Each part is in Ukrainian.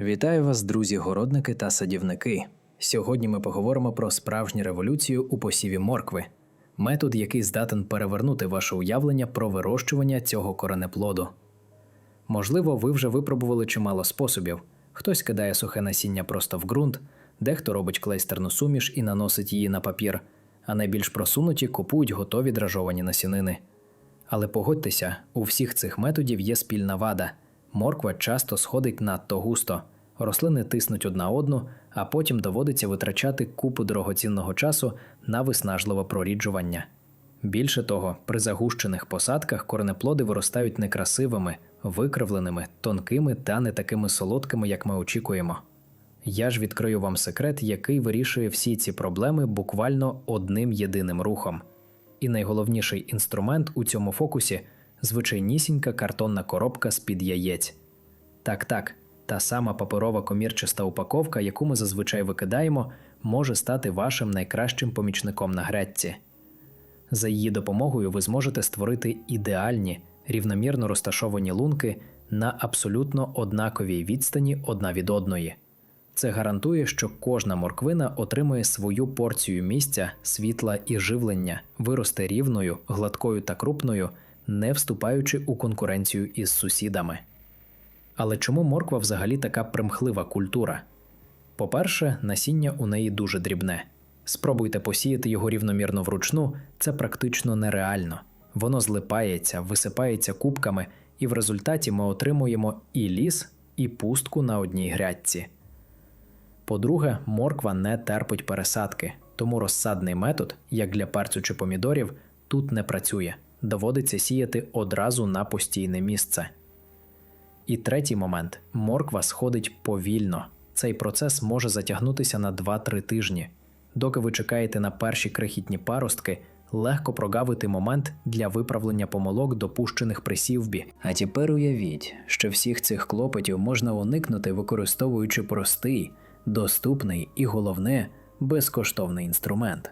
Вітаю вас, друзі, городники та садівники. Сьогодні ми поговоримо про справжню революцію у посіві моркви, метод, який здатен перевернути ваше уявлення про вирощування цього коренеплоду. Можливо, ви вже випробували чимало способів. Хтось кидає сухе насіння просто в ґрунт, дехто робить клейстерну суміш і наносить її на папір, а найбільш просунуті купують готові дражовані насінини. Але погодьтеся, у всіх цих методів є спільна вада. Морква часто сходить надто густо, рослини тиснуть одна одну, а потім доводиться витрачати купу дорогоцінного часу на виснажливе проріджування. Більше того, при загущених посадках коренеплоди виростають некрасивими, викривленими, тонкими та не такими солодкими, як ми очікуємо. Я ж відкрию вам секрет, який вирішує всі ці проблеми буквально одним єдиним рухом. І найголовніший інструмент у цьому фокусі звичайнісінька картонна коробка з-під яєць. Так, так, та сама паперова комірчаста упаковка, яку ми зазвичай викидаємо, може стати вашим найкращим помічником на грядці. За її допомогою ви зможете створити ідеальні, рівномірно розташовані лунки на абсолютно однаковій відстані одна від одної. Це гарантує, що кожна морквина отримує свою порцію місця, світла і живлення, виросте рівною, гладкою та крупною, не вступаючи у конкуренцію із сусідами. Але чому морква взагалі така примхлива культура? По-перше, насіння у неї дуже дрібне. Спробуйте посіяти його рівномірно вручну, це практично нереально. Воно злипається, висипається кубками, і в результаті ми отримуємо і ліс, і пустку на одній грядці. По-друге, морква не терпить пересадки, тому розсадний метод, як для перцю чи помідорів, тут не працює. Доводиться сіяти одразу на постійне місце. І третій момент морква сходить повільно. Цей процес може затягнутися на 2-3 тижні. Доки ви чекаєте на перші крихітні паростки, легко прогавити момент для виправлення помилок, допущених при сівбі. А тепер уявіть, що всіх цих клопотів можна уникнути, використовуючи простий, доступний і головне безкоштовний інструмент.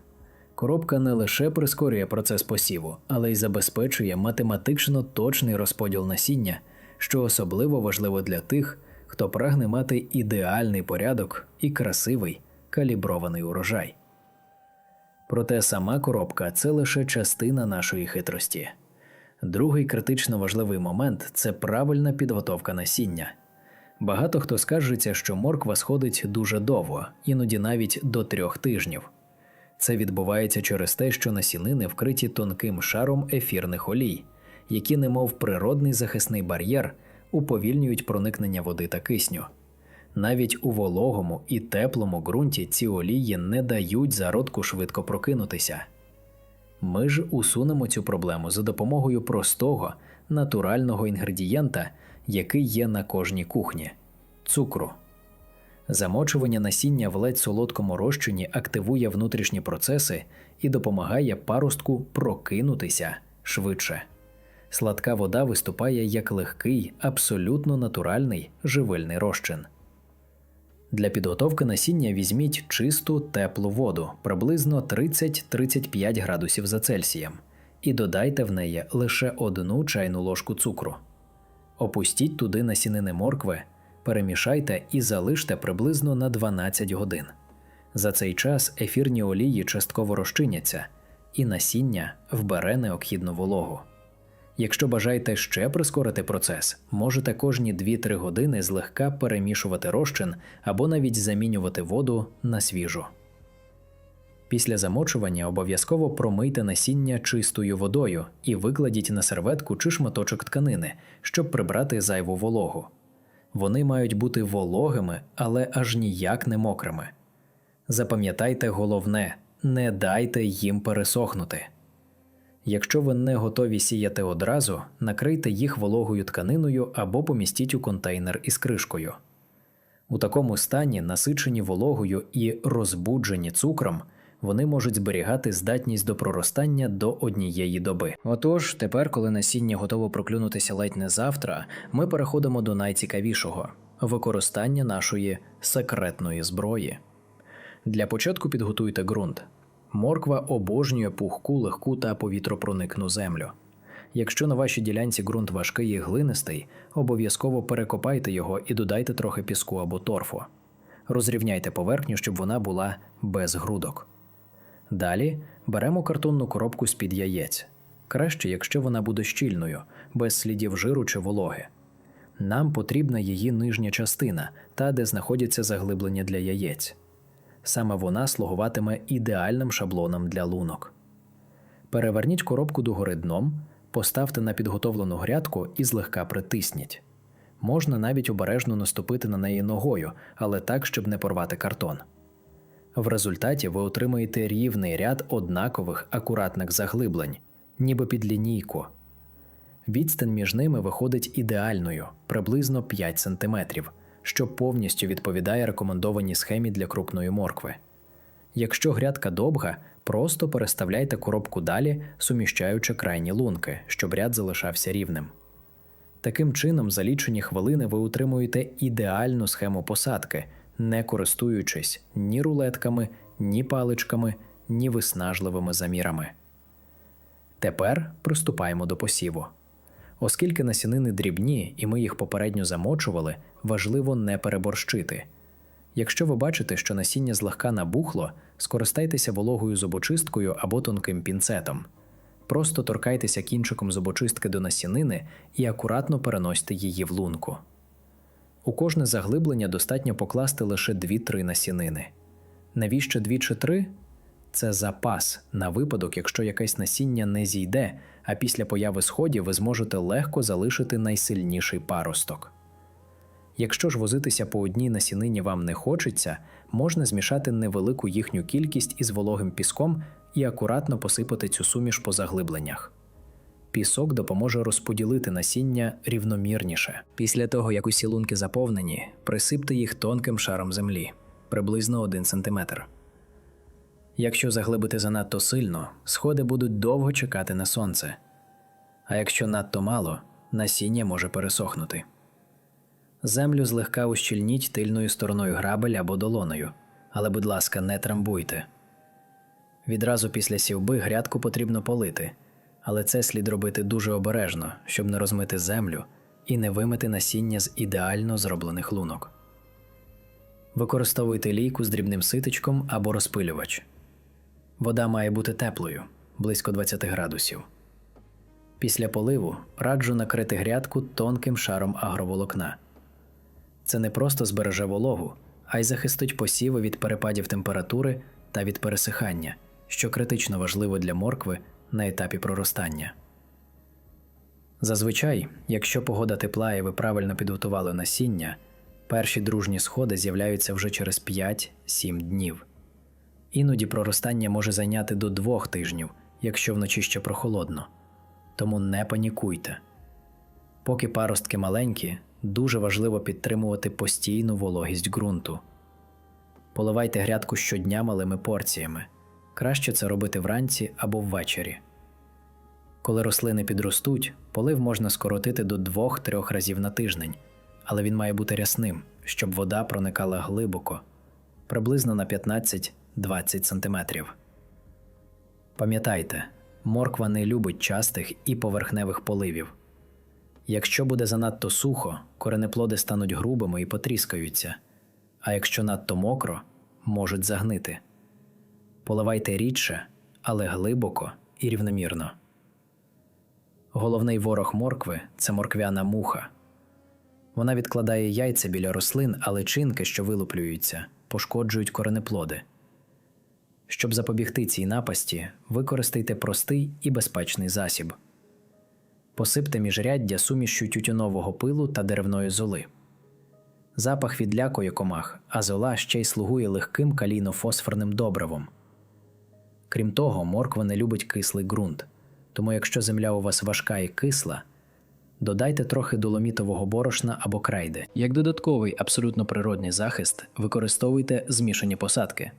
Коробка не лише прискорює процес посіву, але й забезпечує математично точний розподіл насіння, що особливо важливо для тих, хто прагне мати ідеальний порядок і красивий калібрований урожай. Проте сама коробка це лише частина нашої хитрості. Другий критично важливий момент це правильна підготовка насіння. Багато хто скаржиться, що морква сходить дуже довго, іноді навіть до трьох тижнів. Це відбувається через те, що насінини вкриті тонким шаром ефірних олій, які, немов природний захисний бар'єр, уповільнюють проникнення води та кисню. Навіть у вологому і теплому ґрунті ці олії не дають зародку швидко прокинутися. Ми ж усунемо цю проблему за допомогою простого, натурального інгредієнта, який є на кожній кухні цукру. Замочування насіння в ледь солодкому розчині активує внутрішні процеси і допомагає паростку прокинутися швидше. Сладка вода виступає як легкий, абсолютно натуральний живильний розчин. Для підготовки насіння візьміть чисту теплу воду приблизно 30-35 градусів за Цельсієм і додайте в неї лише одну чайну ложку цукру. Опустіть туди насінини моркви, перемішайте і залиште приблизно на 12 годин. За цей час ефірні олії частково розчиняться, і насіння вбере необхідну вологу. Якщо бажаєте ще прискорити процес, можете кожні 2-3 години злегка перемішувати розчин або навіть замінювати воду на свіжу. Після замочування обов'язково промийте насіння чистою водою і викладіть на серветку чи шматочок тканини, щоб прибрати зайву вологу. Вони мають бути вологими, але аж ніяк не мокрими. Запам'ятайте головне не дайте їм пересохнути. Якщо ви не готові сіяти одразу, накрийте їх вологою тканиною або помістіть у контейнер із кришкою. У такому стані, насичені вологою і розбуджені цукром, вони можуть зберігати здатність до проростання до однієї доби. Отож, тепер, коли насіння готово проклюнутися ледь не завтра, ми переходимо до найцікавішого використання нашої секретної зброї. Для початку підготуйте ґрунт. Морква обожнює пухку, легку та повітропроникну землю. Якщо на вашій ділянці ґрунт важкий і глинистий, обов'язково перекопайте його і додайте трохи піску або торфу. Розрівняйте поверхню, щоб вона була без грудок. Далі беремо картонну коробку з-під яєць. Краще, якщо вона буде щільною, без слідів жиру чи вологи. Нам потрібна її нижня частина, та де знаходяться заглиблення для яєць. Саме вона слугуватиме ідеальним шаблоном для лунок. Переверніть коробку догори дном, поставте на підготовлену грядку і злегка притисніть. Можна навіть обережно наступити на неї ногою, але так, щоб не порвати картон. В результаті ви отримаєте рівний ряд однакових акуратних заглиблень, ніби під лінійку. Відстань між ними виходить ідеальною приблизно 5 см, що повністю відповідає рекомендованій схемі для крупної моркви. Якщо грядка довга, просто переставляйте коробку далі, суміщаючи крайні лунки, щоб ряд залишався рівним. Таким чином, за лічені хвилини ви утримуєте ідеальну схему посадки, не користуючись ні рулетками, ні паличками, ні виснажливими замірами. Тепер приступаємо до посіву. Оскільки насінини дрібні і ми їх попередньо замочували, важливо не переборщити. Якщо ви бачите, що насіння злегка набухло, скористайтеся вологою зубочисткою або тонким пінцетом. Просто торкайтеся кінчиком зубочистки до насінини і акуратно переносьте її в лунку. У кожне заглиблення достатньо покласти лише 2-3 насінини. Навіщо 2 чи 3? Це запас на випадок, якщо якесь насіння не зійде, а після появи сходів ви зможете легко залишити найсильніший паросток. Якщо ж возитися по одній насінині вам не хочеться, можна змішати невелику їхню кількість із вологим піском і акуратно посипати цю суміш по заглибленнях. Пісок допоможе розподілити насіння рівномірніше. Після того, як усі лунки заповнені, присипте їх тонким шаром землі приблизно 1 см. Якщо заглибити занадто сильно, сходи будуть довго чекати на сонце. А якщо надто мало, насіння може пересохнути. Землю злегка ущільніть тильною стороною грабель або долоною, але, будь ласка, не трамбуйте. Відразу після сівби грядку потрібно полити, але це слід робити дуже обережно, щоб не розмити землю і не вимити насіння з ідеально зроблених лунок. Використовуйте лійку з дрібним ситочком або розпилювач. Вода має бути теплою близько 20 градусів. Після поливу раджу накрити грядку тонким шаром агроволокна. Це не просто збереже вологу, а й захистить посіви від перепадів температури та від пересихання, що критично важливо для моркви на етапі проростання. Зазвичай, якщо погода тепла і ви правильно підготували насіння, перші дружні сходи з'являються вже через 5-7 днів. Іноді проростання може зайняти до двох тижнів, якщо вночі ще прохолодно. Тому не панікуйте. Поки паростки маленькі, дуже важливо підтримувати постійну вологість ґрунту. Поливайте грядку щодня малими порціями. Краще це робити вранці або ввечері. Коли рослини підростуть, полив можна скоротити до 2-3 разів на тиждень, але він має бути рясним, щоб вода проникала глибоко, приблизно на 15-20 см. Пам'ятайте, морква не любить частих і поверхневих поливів. Якщо буде занадто сухо, коренеплоди стануть грубими і потріскаються, а якщо надто мокро, можуть загнити. Поливайте рідше, але глибоко і рівномірно. Головний ворог моркви це морквяна муха. Вона відкладає яйця біля рослин, а личинки, що вилуплюються, пошкоджують коренеплоди. Щоб запобігти цій напасті, використайте простий і безпечний засіб. Посипте міжряддя сумішю тютюнового пилу та деревної золи. Запах відлякує комах, а зола ще й слугує легким калійно-фосфорним добривом. Крім того, морква не любить кислий ґрунт, тому якщо земля у вас важка і кисла, додайте трохи доломітового борошна або крейди. Як додатковий абсолютно природний захист, використовуйте змішані посадки.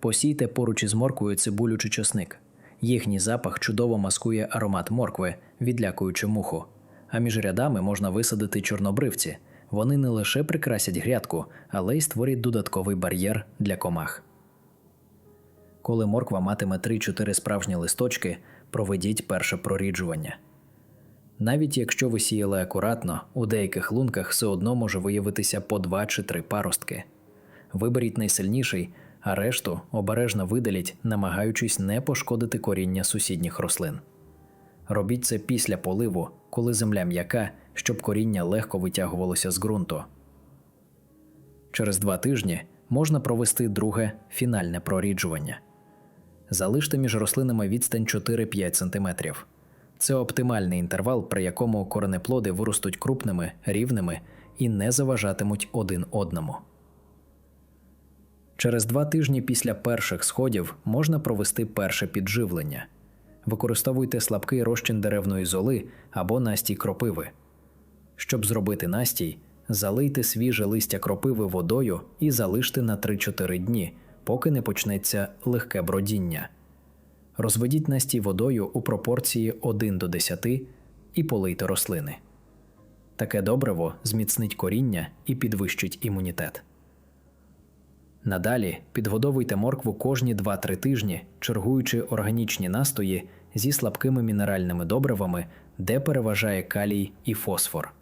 Посійте поруч із морквою цибулю чи чосник. Їхній запах чудово маскує аромат моркви, відлякуючи муху. А між рядами можна висадити чорнобривці. Вони не лише прикрасять грядку, але й створять додатковий бар'єр для комах. Коли морква матиме 3-4 справжні листочки, проведіть перше проріджування. Навіть якщо ви сіяли акуратно, у деяких лунках все одно може виявитися по два чи три паростки. Виберіть найсильніший, а решту обережно видаліть, намагаючись не пошкодити коріння сусідніх рослин. Робіть це після поливу, коли земля м'яка, щоб коріння легко витягувалося з ґрунту. Через два тижні можна провести друге фінальне проріджування. Залиште між рослинами відстань 4-5 см. Це оптимальний інтервал, при якому коренеплоди виростуть крупними, рівними і не заважатимуть один одному. Через два тижні після перших сходів можна провести перше підживлення. Використовуйте слабкий розчин деревної золи або настій кропиви. Щоб зробити настій, залийте свіже листя кропиви водою і залиште на 3-4 дні, поки не почнеться легке бродіння. Розведіть настій водою у пропорції 1 до 10 і полийте рослини. Таке добриво зміцнить коріння і підвищить імунітет. Надалі підгодовуйте моркву кожні 2-3 тижні, чергуючи органічні настої зі слабкими мінеральними добривами, де переважає калій і фосфор.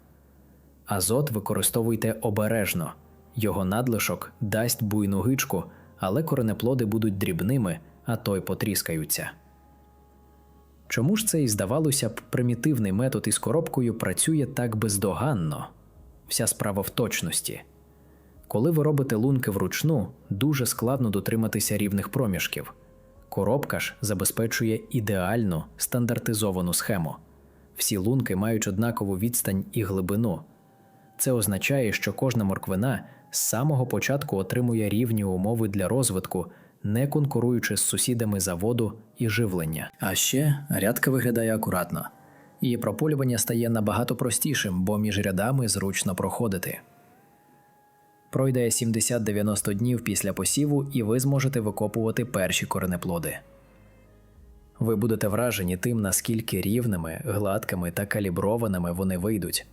Азот використовуйте обережно. Його надлишок дасть буйну гичку, але коренеплоди будуть дрібними, а то й потріскаються. Чому ж цей, здавалося б, примітивний метод із коробкою працює так бездоганно? Вся справа в точності. Коли ви робите лунки вручну, дуже складно дотриматися рівних проміжків. Коробка ж забезпечує ідеальну стандартизовану схему. Всі лунки мають однакову відстань і глибину. Це означає, що кожна морквина з самого початку отримує рівні умови для розвитку, не конкуруючи з сусідами за воду і живлення. А ще рядка виглядає акуратно. Її прополювання стає набагато простішим, бо між рядами зручно проходити. Пройде 70-90 днів після посіву, і ви зможете викопувати перші коренеплоди. Ви будете вражені тим, наскільки рівними, гладкими та каліброваними вони вийдуть.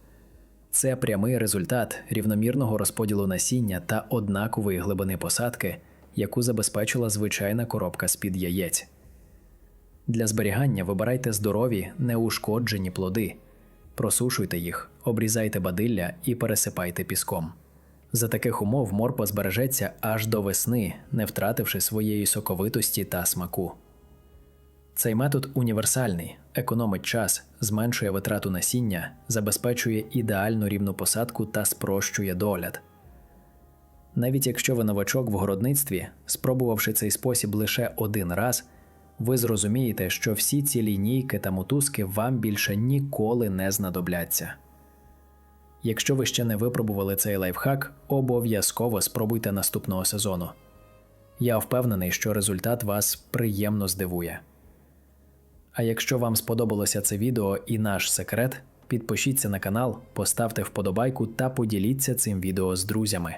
Це прямий результат рівномірного розподілу насіння та однакової глибини посадки, яку забезпечила звичайна коробка з-під яєць. Для зберігання вибирайте здорові, неушкоджені плоди, просушуйте їх, обрізайте бадилля і пересипайте піском. За таких умов морпа збережеться аж до весни, не втративши своєї соковитості та смаку. Цей метод універсальний, економить час, зменшує витрату насіння, забезпечує ідеальну рівну посадку та спрощує догляд. Навіть якщо ви новачок в городництві, спробувавши цей спосіб лише один раз, ви зрозумієте, що всі ці лінійки та мотузки вам більше ніколи не знадобляться. Якщо ви ще не випробували цей лайфхак, обов'язково спробуйте наступного сезону. Я впевнений, що результат вас приємно здивує. А якщо вам сподобалося це відео і наш секрет, підпишіться на канал, поставте вподобайку та поділіться цим відео з друзями.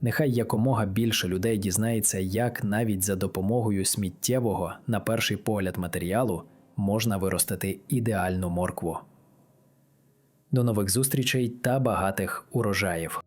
Нехай якомога більше людей дізнається, як навіть за допомогою сміттєвого, на перший погляд матеріалу можна виростити ідеальну моркву. До нових зустрічей та багатих урожаїв!